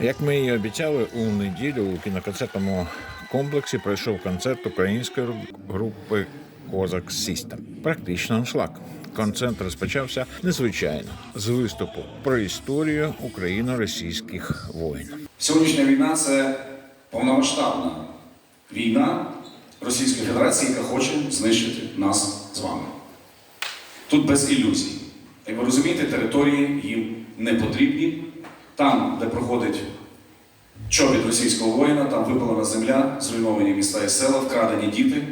Як ми і обіцяли, у неділю у кіноконцертному комплексі пройшов концерт української групи Козак System. Практично аншлаг. Концерт розпочався незвичайно з виступу про історію україно-російських воїн. Сьогоднішня війна це повномасштабна війна Російської Федерації, яка хоче знищити нас з вами. Тут без ілюзій. Як ви розумієте, території їм не потрібні. Там, де проходить чобіт російського воїна, там випалена земля, зруйновані міста і села, вкрадені діти,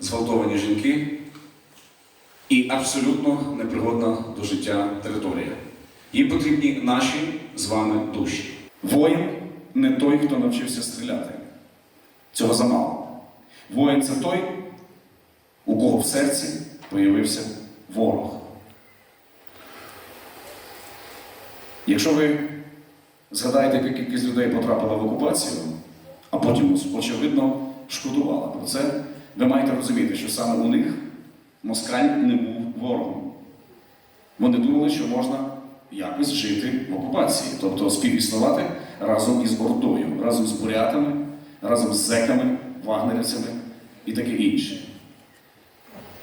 зґвалтовані жінки і абсолютно непригодна до життя територія. Їм потрібні наші з вами душі. Воїн не той, хто навчився стріляти. Цього замало. Воїн це той, у кого в серці появився ворог. Якщо ви згадаєте, яка кількість людей потрапила в окупацію, а потім, очевидно, шкодувала про це, ви маєте розуміти, що саме у них москаль не був ворогом. Вони думали, що можна якось жити в окупації, тобто співіснувати разом із Ордою, разом з бурятами, разом з зеками, вагнерівцями і таке інше.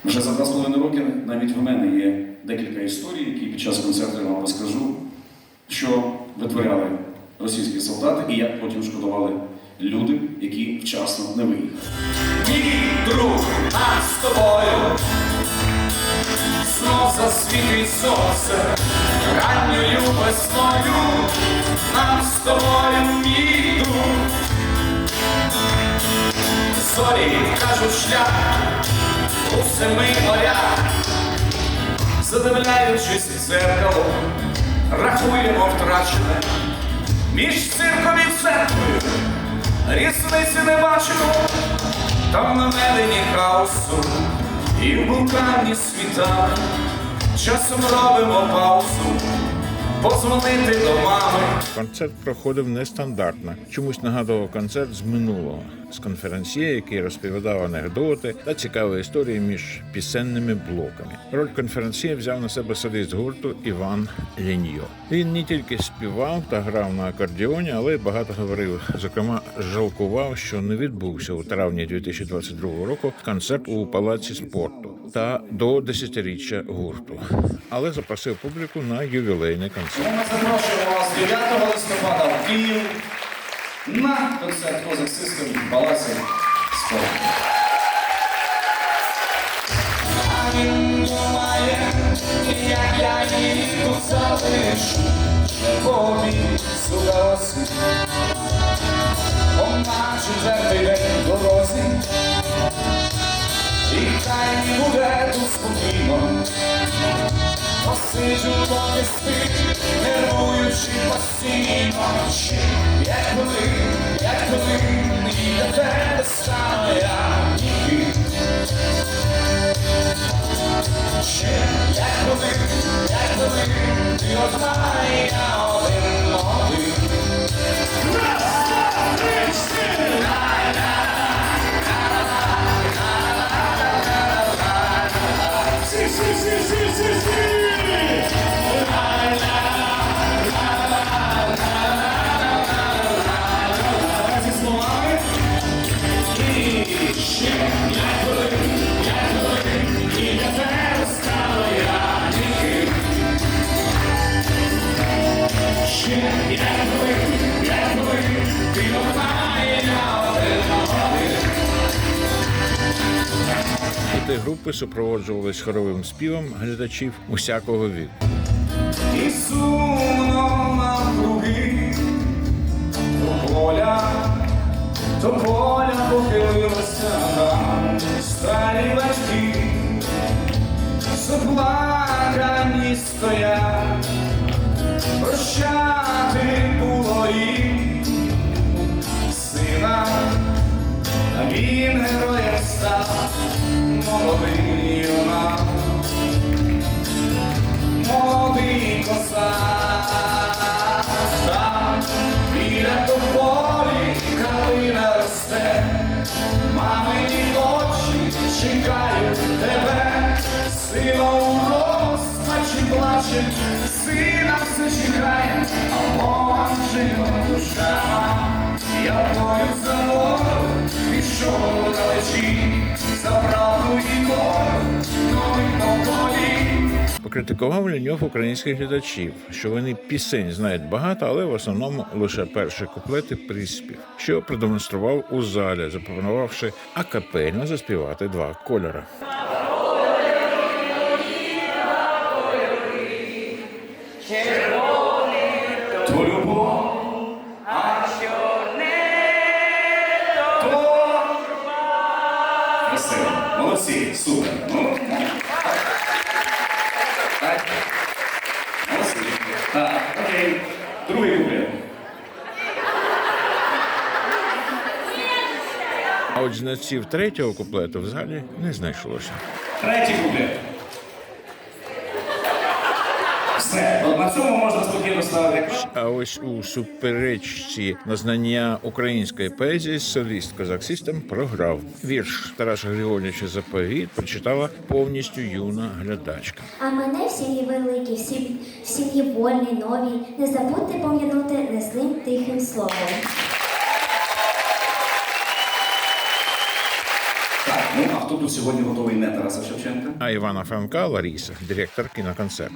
Вже за два з половиною роки навіть в мене є декілька історій, які під час концерту я вам розкажу, що витворяли російські солдати і як потім шкодували люди, які вчасно не виїхали. Мій друг, нам з тобою. Знов засвітить сонце. Ранньою весною, нам з тобою, мій зорі кажуть шлях у семи морях, задивляючись в дзеркало, рахуємо втрачене між цирком і церквою. Різниці не бачимо, там наведені хаосу і в блуканні світа. Часом робимо паузу, позвонити до мами. Концерт проходив нестандартно. Чомусь нагадував концерт з минулого з конференсьє, який розповідав анекдоти та цікаві історії між пісенними блоками. Роль конференсьє взяв на себе соліст гурту Іван Ліньо. Він не тільки співав та грав на акордіоні, але й багато говорив. Зокрема, жалкував, що не відбувся у травні 2022 року концерт у палаці спорту та до десятиріччя гурту, але запросив публіку на ювілейний концерт. Ми запрошуємо вас 9 листопада в Київ на концерт Козак Систем в Палаці дорозі, і хай не буде тут спокійно. Посиджу доки спить, нервуючи постійно. Як коли, як коли, і для тебе стану я ніким. Ще як коли, як коли, ти одна, і я один один. Хіти групи супроводжувались хоровим співом глядачів усякого віку. І сумно навкруги, до поля, до поля похилилася нам старі батьки, заплакані стоять, прощати було їм. Сина, а він героєм став молодий юнак. Молодий козак, Покритикував ліньов українських глядачів, що вони пісень знають багато, але в основному лише перші куплети приспів, що продемонстрував у залі, запропонувавши акапельно заспівати два кольори. От знавців третього куплету в залі не знайшлося. Третій куплет. Все, на цьому можна спокійно ставити. А ось у суперечці на знання української поезії соліст козаксистам програв. Вірш Тараса Григорьовича Заповіт прочитала повністю юна глядачка. А мене в сім'ї великій, в сім'ї, в сім'ї вольній, новій, не забудьте пом'янути неслим тихим словом. Ну а хто тут сьогодні готовий не Тараса Шевченка? А Івана Франка Ларіса, директор кіноконцерту.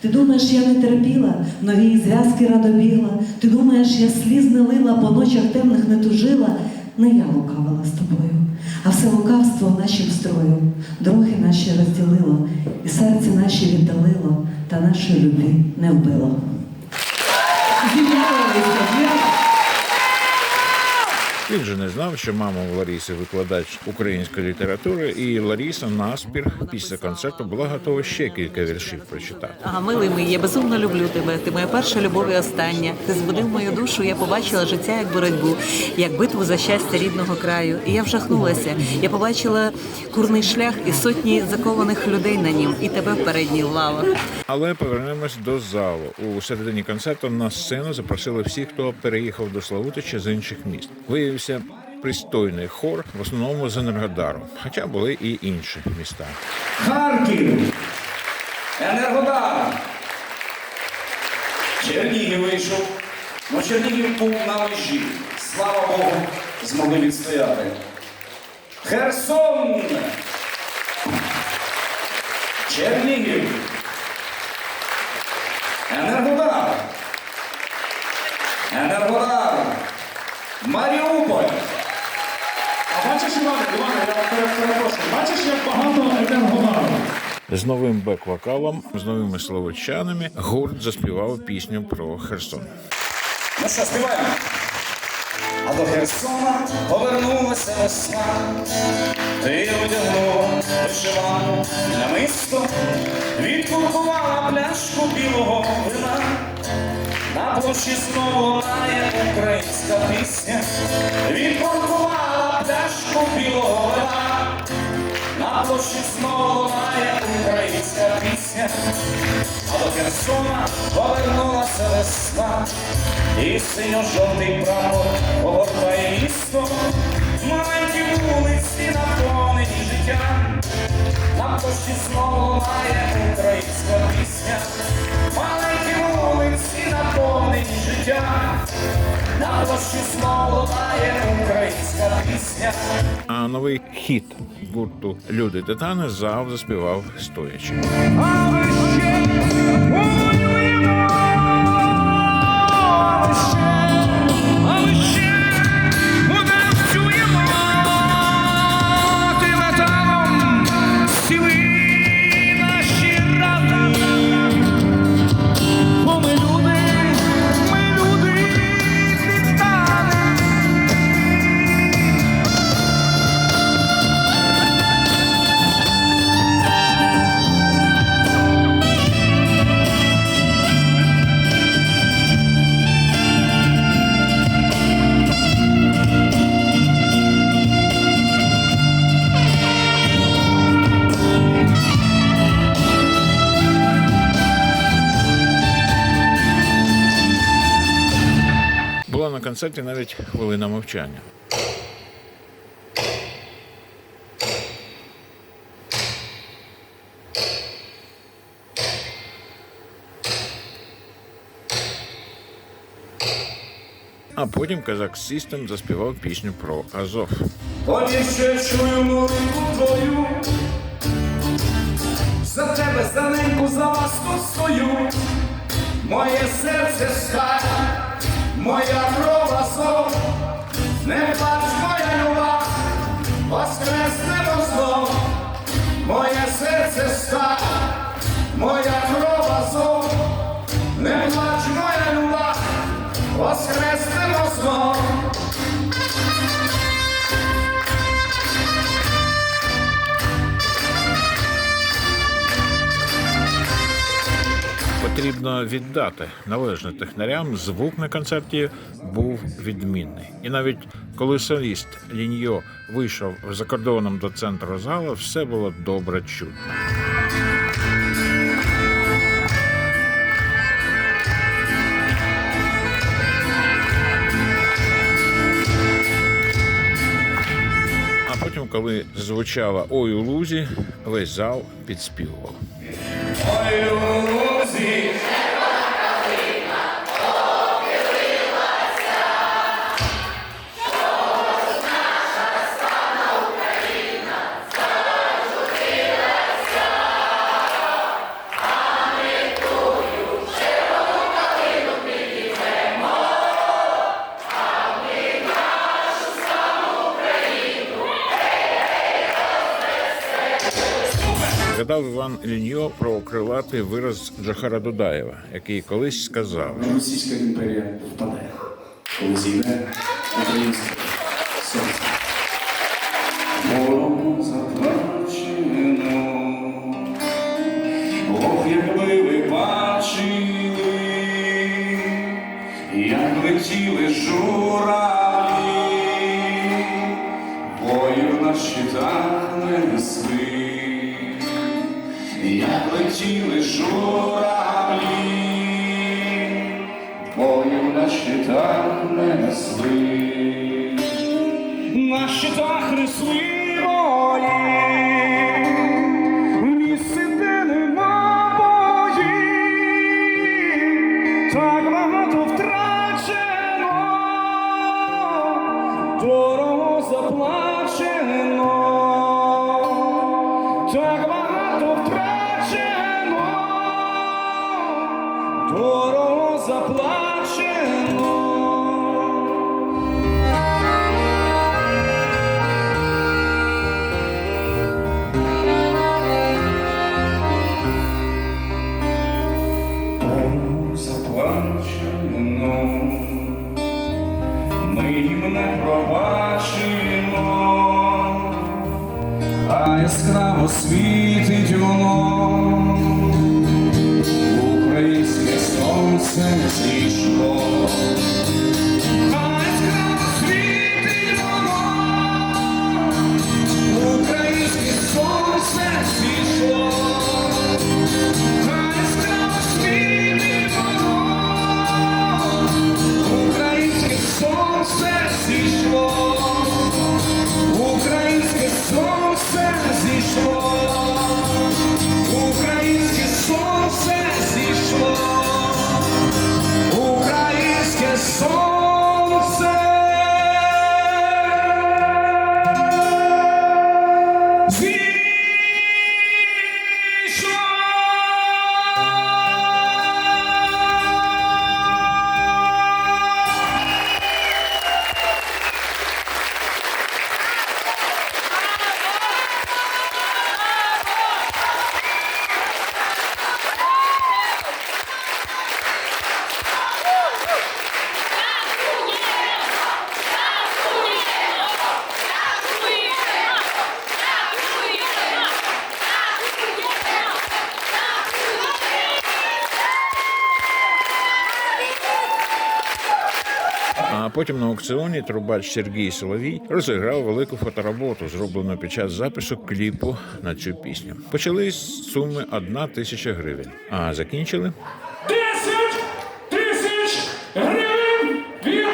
Ти думаєш, я не терпіла, нові зв'язки радо бігла. Ти думаєш, я сліз не лила, по ночах темних не тужила. Не я лукавила з тобою, а все лукавство нашим строю. Дороги наші розділило, і серце наші віддалило, та нашої любві не вбило. Він же не знав, що мама Ларіси викладач української літератури, і Ларіса наспір після концерту була готова ще кілька віршів прочитати. Ага, милий мій, я безумно люблю тебе. Ти моя перша любов і остання. Ти збудив мою душу. Я побачила життя як боротьбу, як битву за щастя рідного краю. І я вжахнулася. Я побачила курний шлях і сотні закованих людей на нім, і тебе в передніх лавах. Але повернемось до залу. У середині концерту на сцену запросили всіх, хто переїхав до Славутича з інших міст. Виявився пристойний хор, в основному з Енергодару, хоча були і інші міста. Харків. Енергодар. Чернігів вийшов. Ну, Чернігів був на межі. Слава Богу, змогли відстояти. Херсон. Чернігів. Енергодар. Бачиш, як багато енергодару? З новим бек-вокалом, з новими словочанами гурт заспівав пісню про Херсон. Ну що, співаємо? А до Херсона повернулася весна. Ти одягнула вишиванку і намисто, відкуркувала пляшку білого вина. На площі знову лунає українська пісня, відкуркувала пляшку білого вина. На площі знову лунає українська пісня, а до Херсона повернулася весна, і синьо-жовтий прапор огортає місто, маленькі вулиці наповнені життям, на площі знову лунає українська пісня, маленькі вулиці наповнені життям, на дощі знову лунає українська пісня. А новий хіт гурту Люди Титани зал заспівав стоячи. Була на концерті навіть хвилина мовчання. А потім Казак Систем заспівав пісню про Азов. Ще чую молитву твою. За тебе, за неньку, за ласку свою. Моє серце скай, моя кров Не плач, моя люба, воскреснемо знов. Моє серце ста, моя кров азов. Не плач, моя люба, воскреснемо знов. Потрібно віддати належне технарям. Звук на концерті був відмінний. І навіть коли соліст Ліньо вийшов за кордоном до центру зала, все було добре чутно. А потім, коли звучала Ой у лузі, весь зал підспівував. Іван Ліньо про крилатий вираз Джохара Дудаєва, який колись сказав: Російська імперія впаде, коли зійде українське сонце. Тому ми їм не пробачимо, а яскраво світить воно, українське сонце зійшло. Потім на аукціоні трубач Сергій Соловій розіграв велику фотороботу, зроблену під час запису кліпу на цю пісню. Почали з суми одна тисяча гривень, а закінчили 10 тисяч гривень від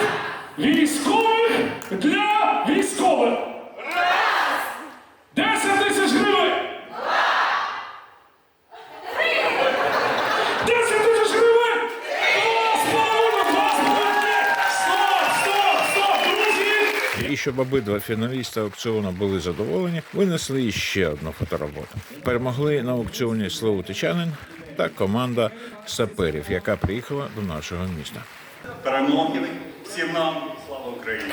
військових для військових. Раз! 10 тисяч гривень! Два! 10 тисяч гривень! Два з половиною, два з половиною! Стоп, І щоб обидва фіналісти аукціону були задоволені, винесли іще одну фотороботу. Перемогли на аукціоні Словотичанин та команда саперів, яка приїхала до нашого міста. перемоги всім нам. Слава Україні!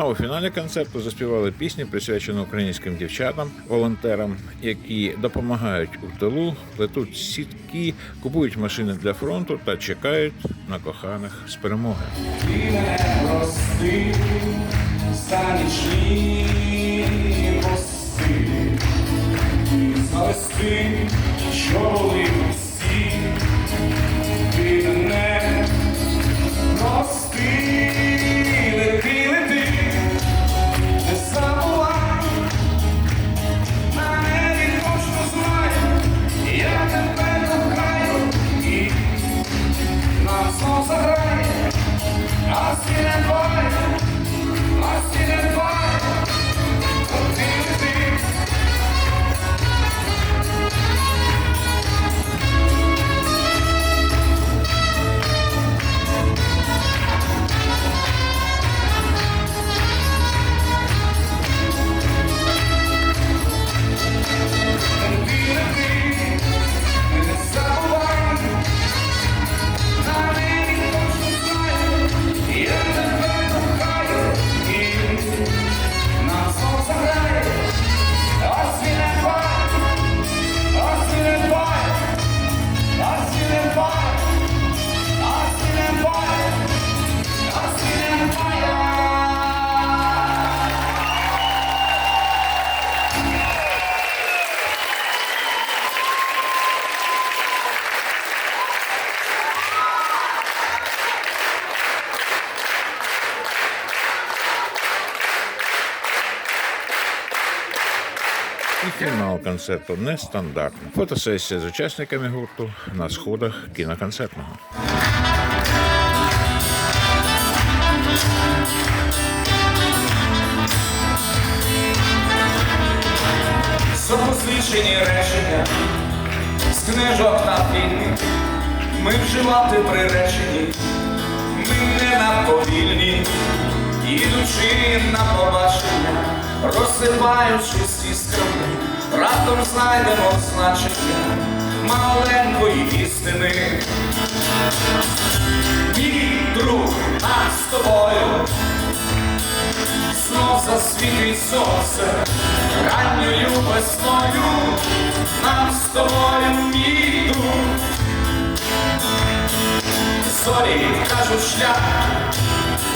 А у фіналі концерту заспівали пісню, присвячену українським дівчатам, волонтерам, які допомагають у тилу, плетуть сітки, купують машини для фронту та чекають на коханих з перемоги. Ти мене прости за нічні пости і за листи, що були всі. Ти мене прости, фінал концерту нестандартний. Фотосесія з учасниками гурту на сходах кіноконцертного. Запозичені речення з книжок та фільмів ми вживати приречені, ми не наповільні, ідучи на побачення, розсипаючись іскрами, раптом знайдемо значення маленької істини. Мій друг, а з тобою знов засвітить сонце ранньою весною нам з тобою мій друг. Зорі кажуть шлях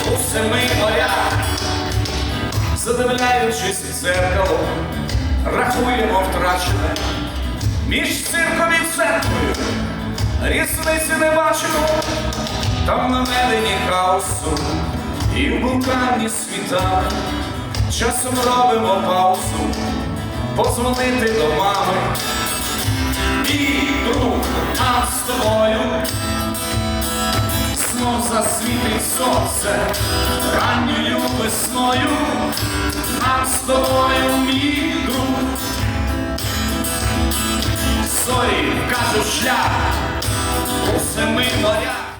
у семи морях, задивляючись в дзеркало, рахуємо втрачене між цирком і церквою, різниці не бачимо, там на наведені хаосу і в блуканні світах. Часом робимо паузу, позвонити до мами. І друг а з тобою знов засвітить сонце ранньою весною, а з тобою мій друг. Зорі кажу шлях у семи морях.